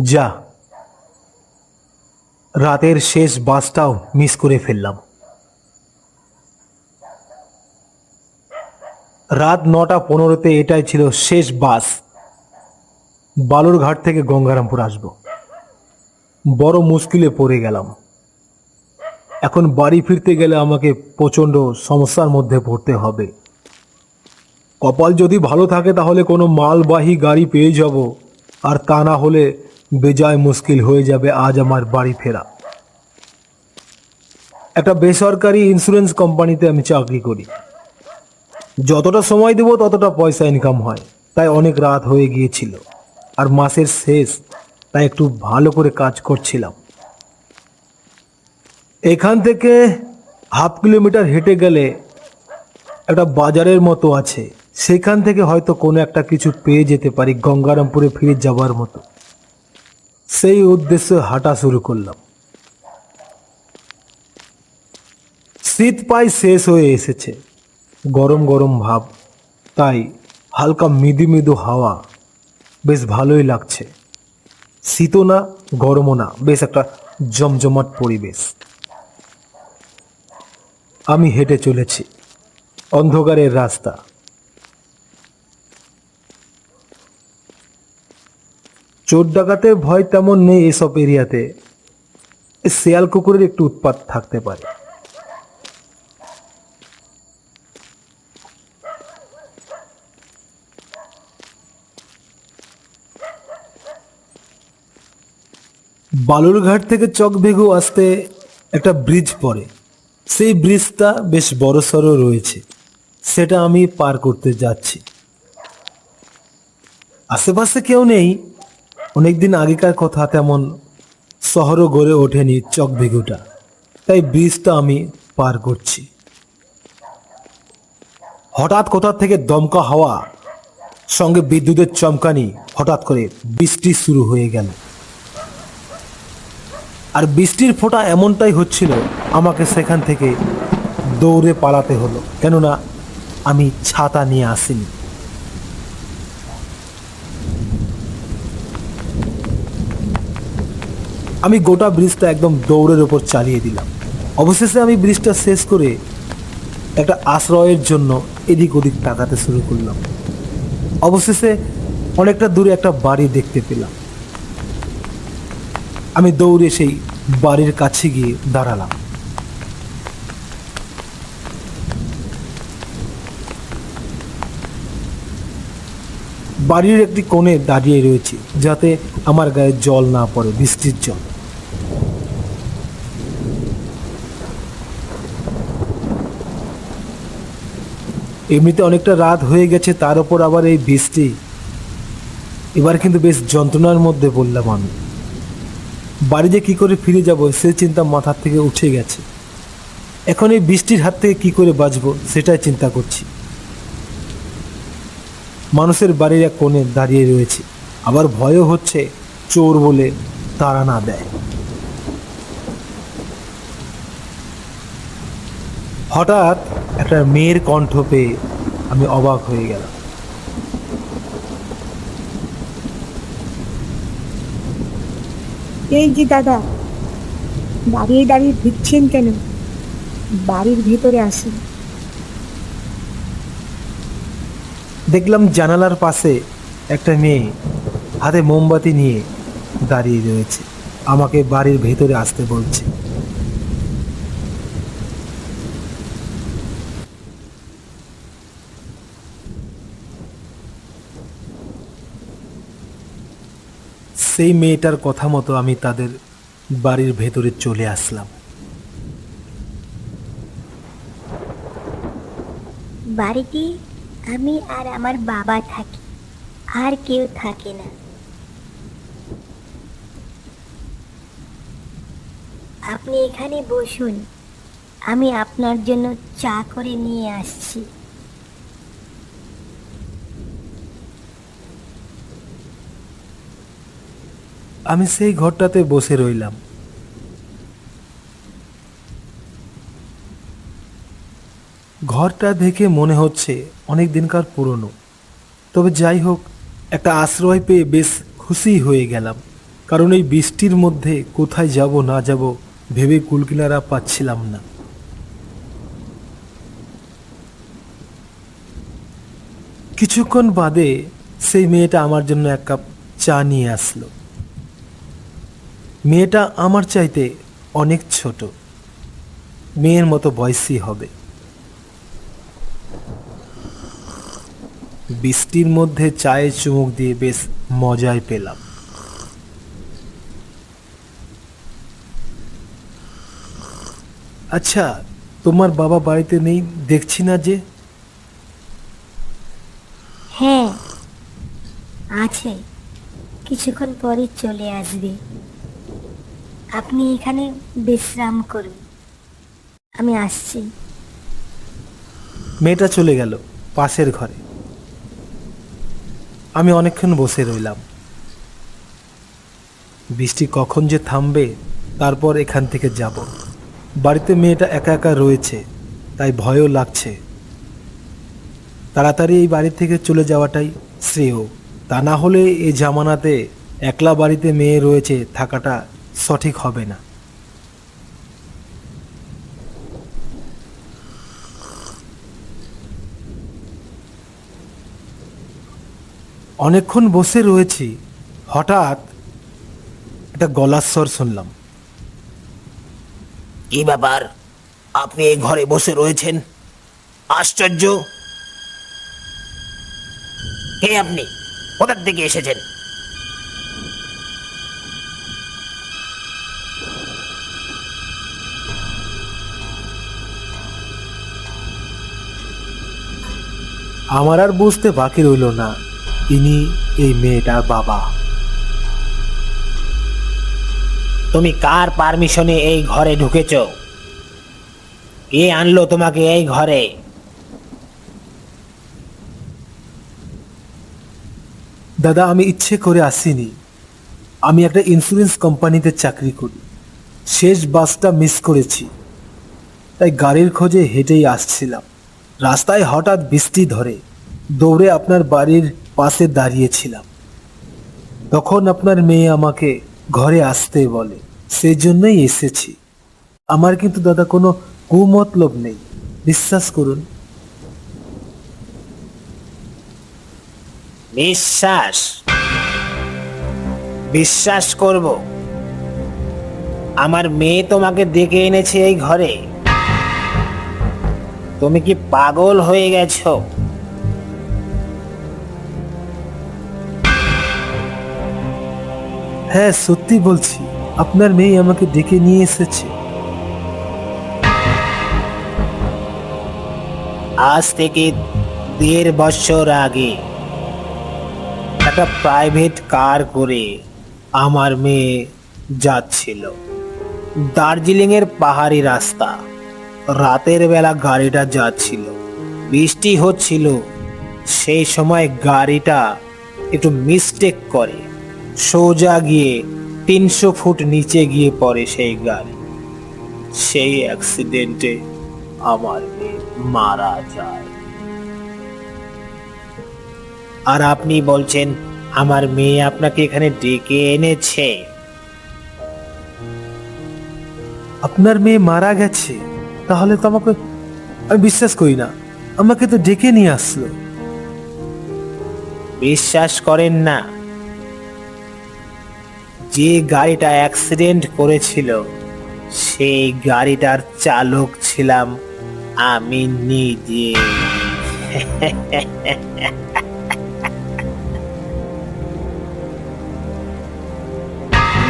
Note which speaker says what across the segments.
Speaker 1: যা। রাতের শেষ বাসটাও মিস করে ফেললাম। রাত নটা পনেরোতে এটাই ছিল শেষ বাস। বালুরঘাট থেকে গঙ্গারামপুর আসব। বড় মুশকিলে পড়ে গেলাম। এখন বাড়ি ফিরতে গেলে আমাকে প্রচণ্ড সমস্যার মধ্যে পড়তে হবে। কপাল যদি ভালো থাকে তাহলে কোনো মালবাহী গাড়ি পেয়ে যাব। আর তা না হলে বেজায় মুশকিল হয়ে যাবে আজ আমার বাড়ি ফেরা। একটা বেসরকারি ইন্স্যুরেন্স কোম্পানিতে আমি চাকরি করি। যতটা সময় দেবো ততটা পয়সা ইনকাম হয়। তাই অনেক রাত হয়ে গিয়েছিল। আর মাসের শেষ, তাই একটু ভালো করে কাজ করছিলাম। এখান থেকে হাফ কিলোমিটার হেঁটে গেলে একটা বাজারের মতো আছে। সেখান থেকে হয়তো কোনো একটা কিছু পেয়ে যেতে পারি গঙ্গারামপুরে ফিরে যাবার মতো। সেই উদ্দেশ্যে হাঁটা শুরু করলাম। শীত প্রায় শেষ হয়ে এসেছে। গরম গরম ভাব, তাই হালকা মৃদু মৃদু হাওয়া বেশ ভালোই লাগছে। শীতও না, গরমও না, বেশ একটা জমজমাট পরিবেশ। আমি হেঁটে চলেছি। অন্ধকারের রাস্তা চোর ডাকাতের ভয় তেমন নেই এসব এরিয়াতে। শেয়াল কুকুরের একটু উৎপাত থাকতে পারে। বালুরঘাট থেকে চকভেগু আসতে একটা ব্রিজ পড়ে। সেই ব্রিজটা বেশ বড়সড় রয়েছে। সেটা আমি পার করতে যাচ্ছি। আশেপাশে কেউ নেই। অনেকদিন আগেকার কথা তেমন শহরও গড়ে ওঠেনি চকভেগুটা তাই ব্রিজটা আমি পার করছি। হঠাৎ কোথা থেকে দমকা হাওয়া, সঙ্গে বিদ্যুতের চমকানি, হঠাৎ করে বৃষ্টি শুরু হয়ে গেল। আর বৃষ্টির ফোঁটা এমনটাই হচ্ছিল, আমাকে সেখান থেকে দৌড়ে পালাতে হলো। কেননা আমি ছাতা নিয়ে আসিনি। আমি গোটা ব্রিজটা একদম দৌড়ের ওপর চালিয়ে দিলাম। অবশেষে আমি ব্রিজটা শেষ করে একটা আশ্রয়ের জন্য এদিক ওদিক তাকাতে শুরু করলাম। অবশেষে অনেকটা দূরে একটা বাড়ি দেখতে পেলাম। আমি দৌড়ে সেই বাড়ির কাছে গিয়ে দাঁড়ালাম। বাড়ির একটি কোণে দাঁড়িয়ে রয়েছে যাতে আমার গায়ে জল না পড়ে, বৃষ্টির জল। এমনিতে অনেকটা রাত হয়ে গেছে, তার উপর আবার এই বৃষ্টি। এবার কিন্তু বেশ যন্ত্রণার মধ্যে বললাম আমি। বাড়ি যে কী করে ফিরে যাব, সে চিন্তা মাথার থেকে উঠে গেছে। এখন এই বৃষ্টির হাত থেকে কী করে বাঁচবো, সেটাই চিন্তা করছি। মানুষের বাড়ির এক কোণে দাঁড়িয়ে রয়েছে। আবার ভয়ও হচ্ছে, চোর বলে তারা না দেয়। হঠাৎ একটা মেয়ের কণ্ঠ পেয়ে আমি অবাক হয়ে গেলাম।
Speaker 2: এই যে দাদা দাঁড়িয়ে দাঁড়িয়ে ভিড়ছেন কেন? বাড়ির ভেতরে আসুন।
Speaker 1: দেখলাম জানালার পাশে একটা মেয়ে হাতে মোমবাতি নিয়ে দাঁড়িয়ে রয়েছে। আমাকে বাড়ির ভেতরে আসতে বলছে। সেই মেয়েটার কথা মতো আমি তাদের বাড়ির ভেতরে চলে আসলাম।
Speaker 3: বাড়িতে আমি আর আমার বাবা থাকি, আর কেউ থাকে না। আপনি এখানে বসুন, আমি আপনার জন্য চা করে নিয়ে আসছি।
Speaker 1: আমি সেই ঘরটাতে বসে রইলাম। ঘরটা দেখে মনে হচ্ছে অনেক দিনকার পুরনো। তবে যাই হোক, একটা আশ্রয় পেয়ে বেশ খুশি হয়ে গেলাম। কারণ এই বৃষ্টির মধ্যে কোথায় যাব না যাব ভেবে কুলকিনারা পাচ্ছিলাম না। কিছুক্ষণ বাদে সেই মেয়েটা আমার জন্য এক কাপ চা নিয়ে আসলো। মেয়েটা আমার চাইতে অনেক ছোট। মেয়ের মতো বয়সী হবে। বৃষ্টির মধ্যে চায়ে চুমুক দিয়ে বেশ মজায় পেলাম। আচ্ছা তোমার বাবা বাড়িতে নেই, দেখছি না যে।
Speaker 3: হ্যাঁ আছে। কিছুক্ষণ পরই চলে আসবে। আপনি এখানে বিশ্রাম করুন। আমি আসছি।
Speaker 1: মেয়েটা চলে গেল পাশের ঘরে। আমি অনেকক্ষণ বসে রইলাম। বৃষ্টি কখন যে থামবে, তারপর এখান থেকে যাব। বাড়িতে মেয়েটা একা একা রয়েছে, তাই ভয়ও লাগছে। তাড়াতাড়ি এই বাড়ি থেকে চলে যাওয়াটাই শ্রেয়। তা না হলে এই জামানাতে একলা বাড়িতে মেয়ে রয়েছে থাকাটা সঠিক হবে না। অনেকক্ষণ বসে রয়েছি, হঠাৎ একটা গলার স্বর শুনলাম।
Speaker 4: কি ব্যাপার? আপনি এই ঘরে বসে রয়েছেন? আশ্চর্য! কে আপনি? কোথার থেকে এসেছেন?
Speaker 1: আমার আর বুঝতে বাকি রইল না। ইনি এই মেয়েটার বাবা।
Speaker 4: তুমি কার পারমিশনে এই ঘরে ঢুকেছ? কে আনলো তোমাকে এই ঘরে?
Speaker 1: দাদা আমি ইচ্ছে করে আসিনি। আমি একটা ইন্স্যুরেন্স কোম্পানিতে চাকরি করি। শেষ বাসটা মিস করেছি। তাই গাড়ির খোঁজে হেঁটেই আসছিলাম। রাস্তায় হঠাৎ বৃষ্টি ধরে দৌড়ে আপনার বাড়ির পাশে দাঁড়িয়েছিলাম। তখন আপনার মেয়ে আমাকে ঘরে আসতে বলে সেই জন্যই এসেছি। আমার কিন্তু দাদা কোনো কুমতলব নেই। বিশ্বাস করুন।
Speaker 4: বিশ্বাস বিশ্বাস করব। আমার মেয়ে তোমাকে ডেকে এনেছে এই ঘরে। তুমি কি পাগল হয়ে গেছো?
Speaker 1: হ্যাঁ সত্যি বলছি আপনার মেয়ে আমাকে ডেকে নিয়ে এসেছে।
Speaker 4: আজ থেকে দেড় বছর আগে একটা প্রাইভেট কার করে আমার মেয়ে যাচ্ছিল। দার্জিলিং এর পাহাড়ি রাস্তা। রাতের বেলা গাড়িটা যাচ্ছিল। বৃষ্টি হচ্ছিল। সেই সময় গাড়িটা একটু মিস্টেক করে। সোজা গিয়ে তিনশো ফুট নিচে গিয়ে পড়ে সেই গাড়ি। সেই অ্যাক্সিডেন্টে আমার মারা যায়। আর আপনি বলছেন, আমার মেয়ে আপনাকে এখানে ডেকে এনেছে?
Speaker 1: আপনার মেয়ে মারা গেছে? তাহলে তো আমাকে আমি বিশ্বাস করি না। আমাকে তো ডেকে নিয়ে আসলো।
Speaker 4: বিশ্বাস করেন না। যে গাড়িটা অ্যাক্সিডেন্ট করেছিল, সেই গাড়িটার চালক ছিলাম আমি নিজে।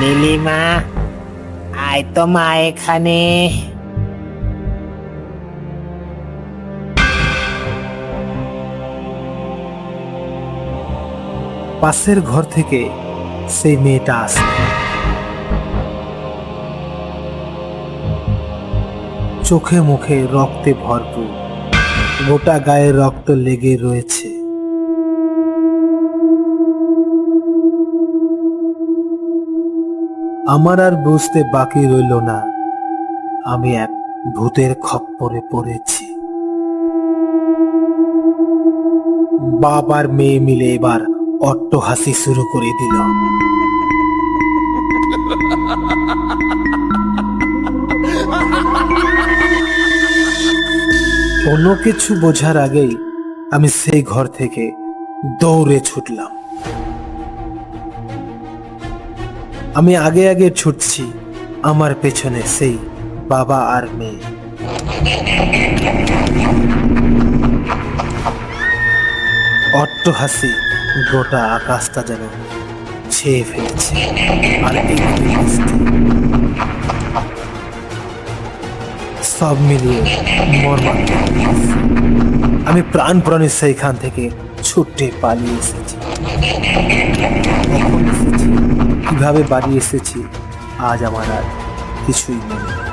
Speaker 4: নীলিমা, আয় তো মা এখানে।
Speaker 1: পাশের ঘর থেকে সেই মেয়েটা আসে। চোখে মুখে রক্তে ভরপুর, গোটা গায়ে রক্ত লেগে রয়েছে। আমার আর বুঝতে বাকি রইল না, আমি এক ভূতের খপ্পরে পড়েছি। বাবার মেয়ে মিলে এবার অট্ট হাসি শুরু করে দিল। কোনো কিছু বোঝার আগেই আমি সেই ঘর থেকে দৌড়ে ছুটলাম। আমি আগে আগে ছুটছি আমার পেছনে সেই বাবা আর মেয়ে। অট্ট হাসি গোটা আকাশটা যেন ছেয়ে ফেলেছে আর সব মিলিয়ে দৃশ্য। আমি প্রাণপ্রাণে সেইখান থেকে ছুটে পালিয়ে এসেছি। এসেছি? কীভাবে বাড়ি এসেছি? আজ আমার আর কিছুই নেই।